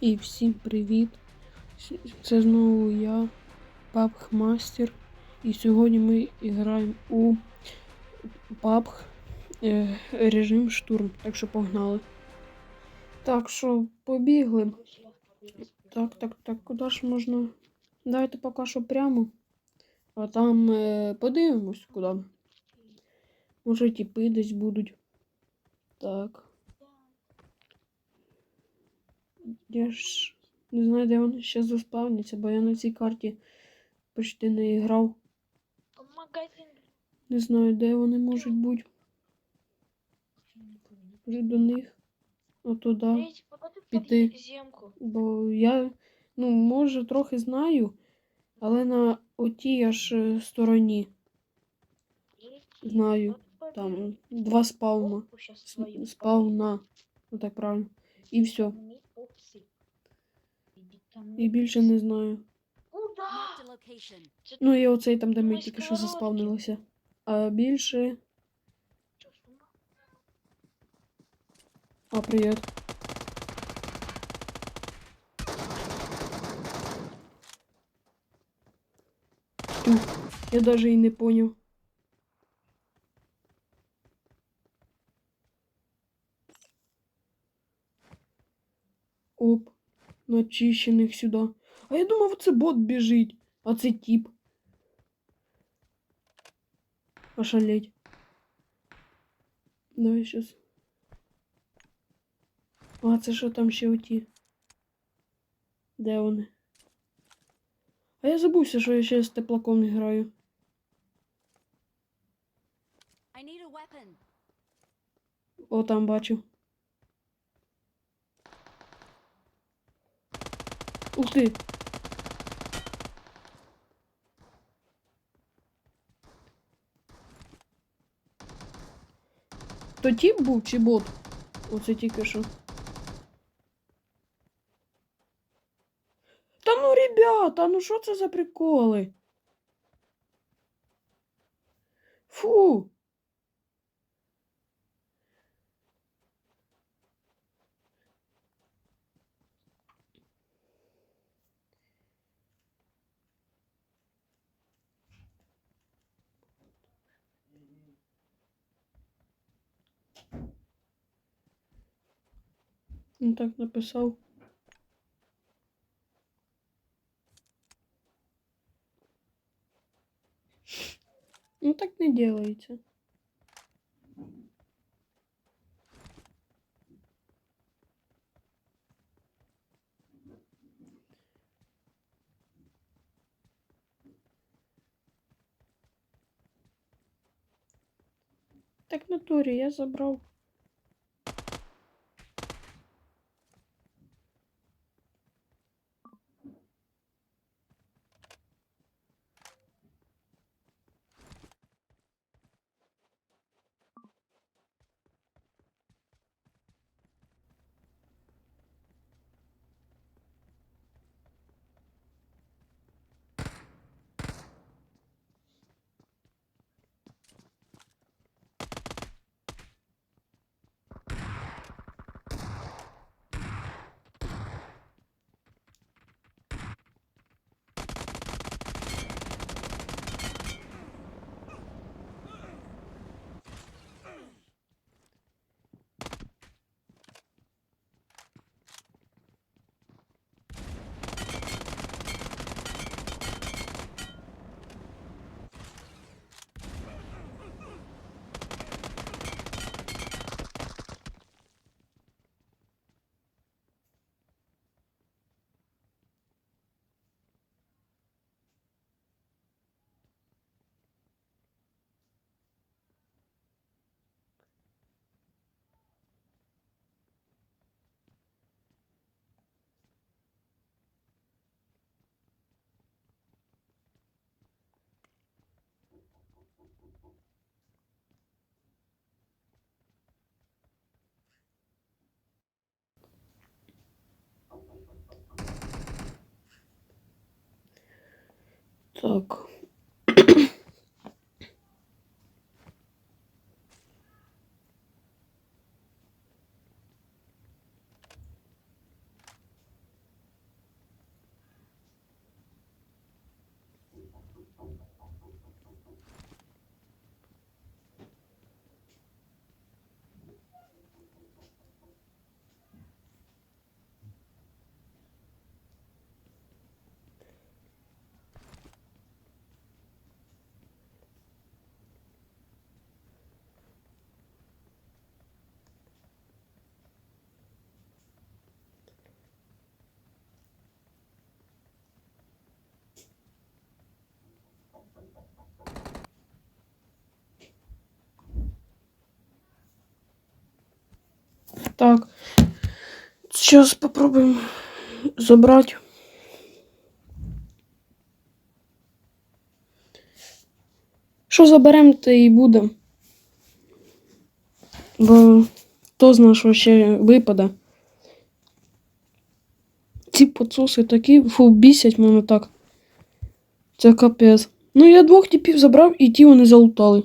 І всім привіт! Це знову я, PUBG Master. І сьогодні ми граємо у PUBG е, режим штурм. Так що погнали. Так що побігли. Так, так, так, куди ж можна? Давайте поки що прямо. А там е, подивимось куди. Може тіпи десь будуть. Так. Я ж не знаю, де вони ще заспавняться, бо я на цій карті почти не грав. Магазин. Не знаю, де вони можуть бути. Може до них. А туди. Піти. Бо я, ну, може, трохи знаю, але на отій аж е, стороні знаю. Там два спавна. С- Спавна. Ну так правильно. І все. І більше не знаю. Ну і оцей там, де ми тільки що заспавнилися. А більше. А, привіт. Я даже і не поняв. Начищених сюди. А я думав, це бот біжить, а це тип. Ошалеть. Давай щас. А це що там ще оті? Де вони? А я забувся, що я ще з теплаком граю. О, там бачу. Ух ти! То тіп був чи бот? Оце тільки що. Та ну, ребята, ну що це за приколи? Ну так написав. Ну так не делается. Так в натурі я забрав. Так. Так. Сейчас попробуем забрать. Що заберемо, те і буде. Бо хто знає, що ще випаде. Ці поцуси такі фу, бісять мене так. Це капець. Ну, я двох типів забрав, і ті вони залутали.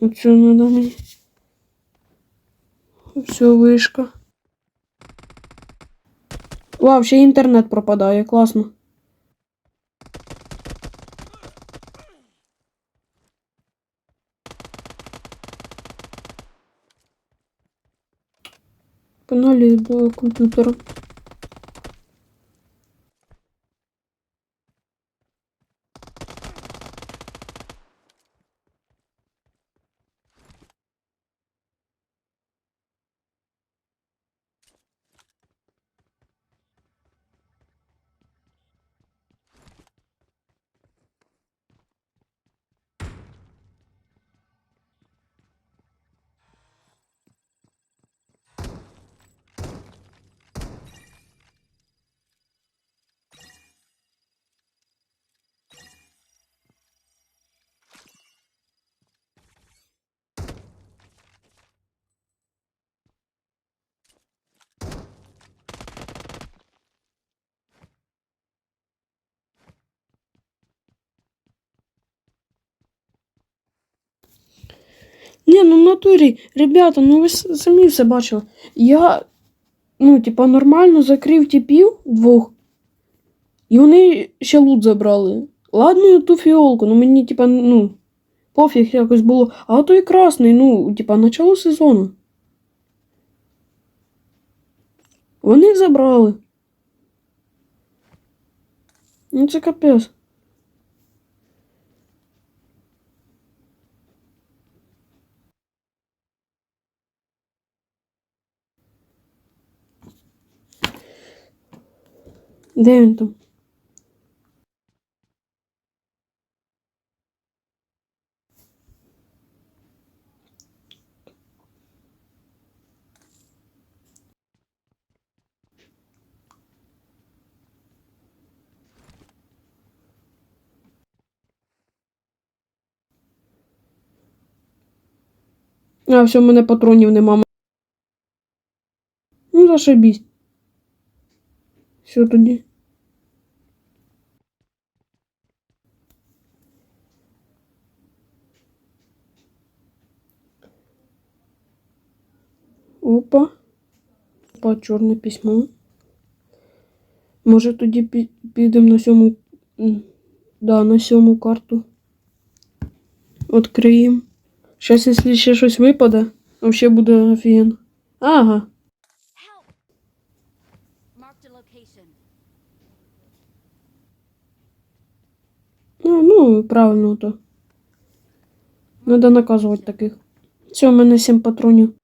Оце треба мені. Все, вишка. Вау, ще інтернет пропадає, класно. Погнали до комп'ютера. Ні, ну в натурі, ребята, ну ви самі все бачили. Я, ну, типа, нормально закрив типів двох, і вони ще лут забрали. Ладно, ту фіолку, ну мені, типа, ну, пофіг якось було. А той красний, ну, типа, начало сезону. Вони забрали. Ну, це капець. Де він там? А, все, в мене патронів нема. Ну, зашибісь. Все тоді. Опа. Опа, чорне письмо. Може тоді пі- підемо на сьому. Да, на сьому карту. Откриємо. Щас, якщо ще щось випаде, взагалі буде офігенно. Ага. Ну, ну, правильно то. Надо наказувати таких. Все, у мене 7 патронів.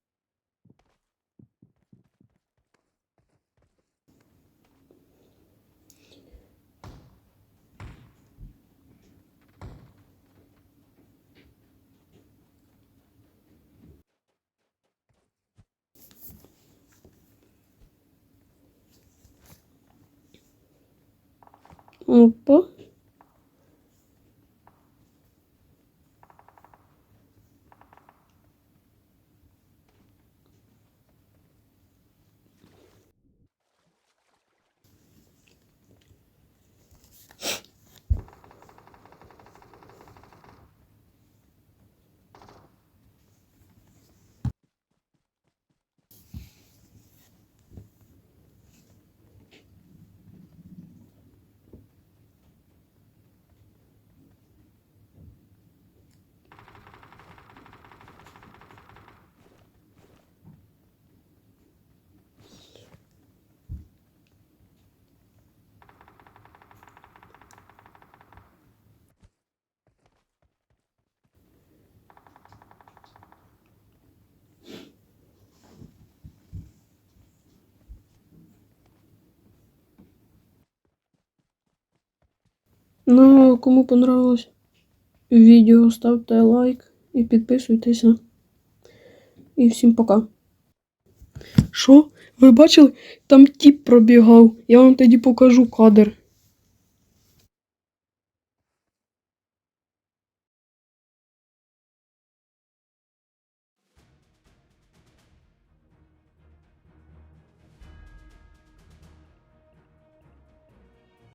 Опа. Ну, кому понравилось відео, ставте лайк і підписуйтеся. І всім пока. Що? Ви бачили? Там тіп пробігав. Я вам тоді покажу кадр.